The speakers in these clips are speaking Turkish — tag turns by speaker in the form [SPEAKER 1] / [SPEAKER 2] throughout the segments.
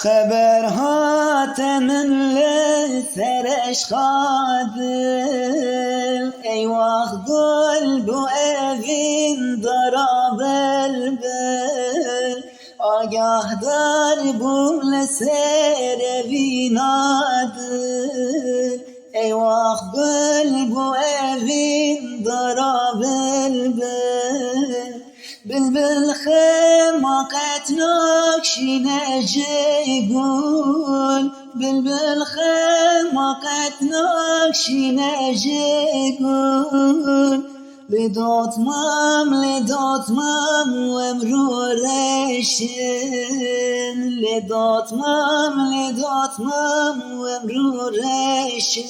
[SPEAKER 1] خبر هاتن لسرش خادل ای وقت گل بو evin dara belbel آگاه دار بو لسر evin adil ای وقت گل بو evin dara belbel بلبل خماقت ناكشين جيقول بلبل خماقت ناكشين جيقول لدوت مام لدوت مام ومرورشن لدوت مام لدوت مام ومرورشن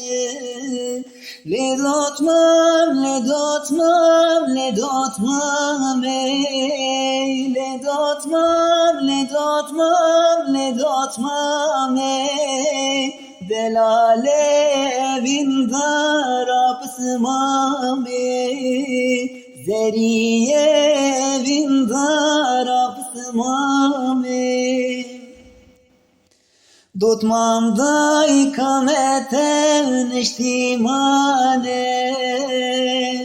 [SPEAKER 1] لدوت مام لدوت مام لدوت مام ey لدوت مام لدوت مام لدوت مام ey Delale evin darapsmam ey Zeriye evin darapsmam ey Dotmam da ikameten iştimane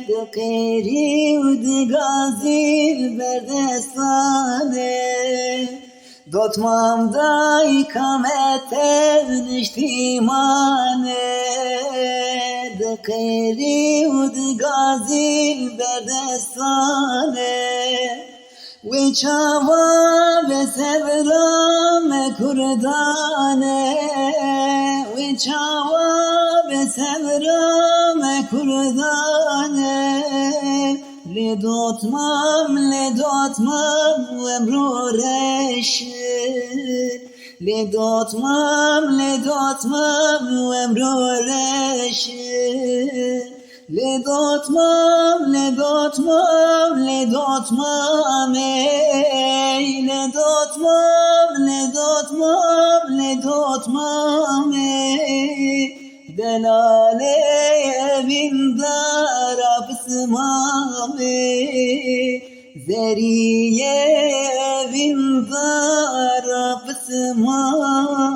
[SPEAKER 1] De keri u de gazil berdestane Dotmam da ikameten iştimane De keri u de gazil berdestane ve çava ve sevram kurdane. Ve çava ve sevram kurdane. Le dotmam le le dotmam le dotmam ey le dotmam le dotmam le dotmam ey delale evin darapsmam ey zeriye evin আসমান